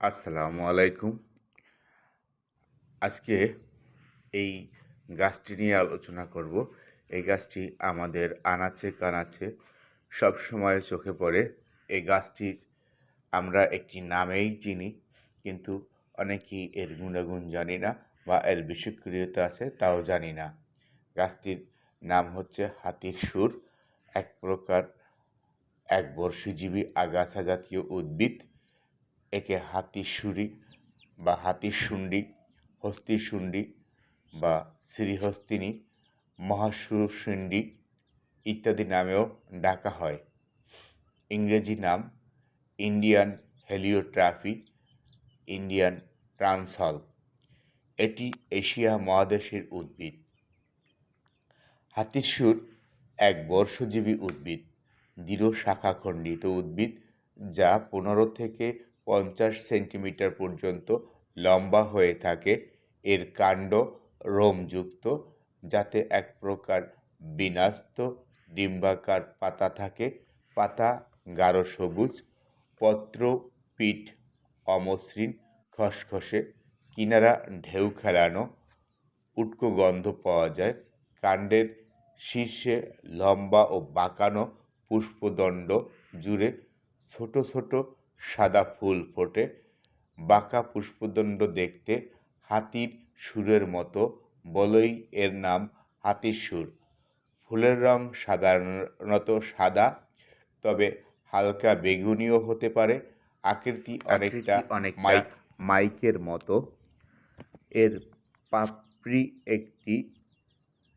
আসসালামু আলাইকুম। আজকে এই গাছটি নিয়ে আলোচনা করব। এই গাছটি আমাদের আনাচে কানাচে সব সময় চোখে পড়ে। এই গাছটির আমরা একটি নামেই চিনি, কিন্তু অনেকেই এর গুণাগুণ জানি না বা এর বিষক্রিয়তা আছে তাও জানি না। গাছটির নাম হচ্ছে হাতির সুর, এক প্রকার এক বর্ষজীবী আগাছা জাতীয় উদ্ভিদ। একে হাতিশুড়ি বা হাতিশুন্ডি হস্তিশুন্ডি বা শ্রীহস্তিনী মহাশুশুন্ডি ইত্যাদি নামেও ডাকা হয়। ইংরেজি নাম ইন্ডিয়ান হেলিওট্রাফি, ইন্ডিয়ান ট্রান্সহল। এটি এশিয়া মহাদেশের উদ্ভিদ। হাতির সুর এক বর্ষজীবী উদ্ভিদ দৃঢ় শাখাখণ্ডিত উদ্ভিদ যা পনেরো থেকে পঞ্চাশ সেন্টিমিটার পর্যন্ত লম্বা হয়ে থাকে। এর কাণ্ড রোমযুক্ত, যাতে এক প্রকার বিনাস্ত ডিম্বাকার পাতা থাকে। পাতা গাঢ় সবুজ পত্র পিঠ অমসৃণ, খসখসে, কিনারা ঢেউ খেলানো, উটকো গন্ধ পাওয়া যায়। কাণ্ডের শীর্ষে লম্বা ও বাঁকানো পুষ্পদণ্ড জুড়ে ছোট ছোট সাদা ফুল ফোটে। বাঁকা পুষ্পদণ্ড দেখতে হাতির সুরের মতো। বলেই এর নাম হাতির সুর। ফুলের রং সাধারণত সাদা তবে হালকা বেগুনিও হতে পারে। আকৃতি অনেকটা অনেক মাইক মাইকের মতো। এর পাপড়ি একটি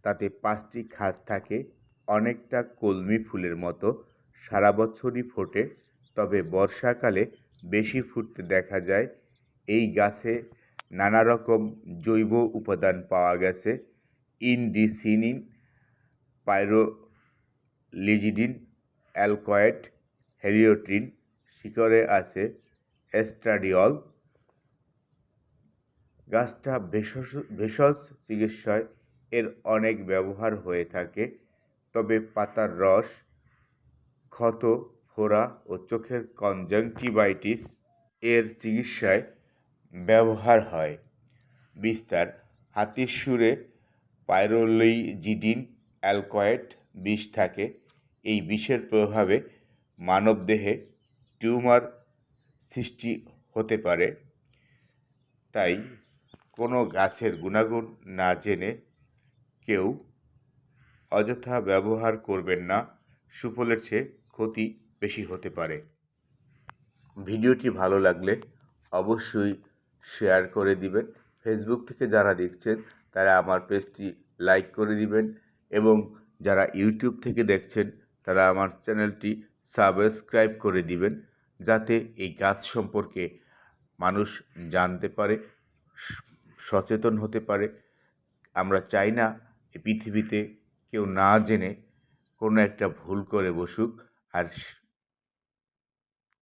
তাতে পাঁচটি খাঁজ থাকে। অনেকটা কলমি ফুলের মতো। সারা বছরই ফোটে। তবে বর্ষাকালে বেশি ফুটতে দেখা যায়। এই গাছে নানা রকম জৈব উপাদান পাওয়া গেছে। ইনডিসিনিন, পাইরোলিজিডিন, অ্যালকয়েড, হেলিওট্রিন, শিকড়ে আছে এস্ট্রাডিওল গাছটা ভেষজ ভেষজ চিকিৎসায় এর অনেক ব্যবহার হয়ে থাকে, তবে পাতার রস, ক্ষত ফোড়া ও চোখের কনজাংটিভাইটিস এর চিকিৎসায় ব্যবহার হয়। বিস্তার, হাতির সুরে পাইরোলিজিডিন অ্যালকয়েড বিষ থাকে। এই বিষের প্রভাবে মানবদেহে টিউমার সৃষ্টি হতে পারে। তাই কোনো গাছের গুণাগুণ না জেনে কেউ অযথা ব্যবহার করবেন না। সুফলের চেয়ে ক্ষতি বেশি হতে পারে। ভিডিওটি ভালো লাগলে অবশ্যই শেয়ার করে দিবেন। ফেসবুক থেকে যারা দেখছেন, তারা আমার পেজটি লাইক করে দিবেন এবং যারা ইউটিউব থেকে দেখছেন, তারা আমার চ্যানেলটি সাবস্ক্রাইব করে দিবেন যাতে এই গাছ সম্পর্কে মানুষ জানতে পারে, সচেতন হতে পারে। আমরা চাই না পৃথিবীতে কেউ না জেনে কোনো একটা ভুল করে বসুক আর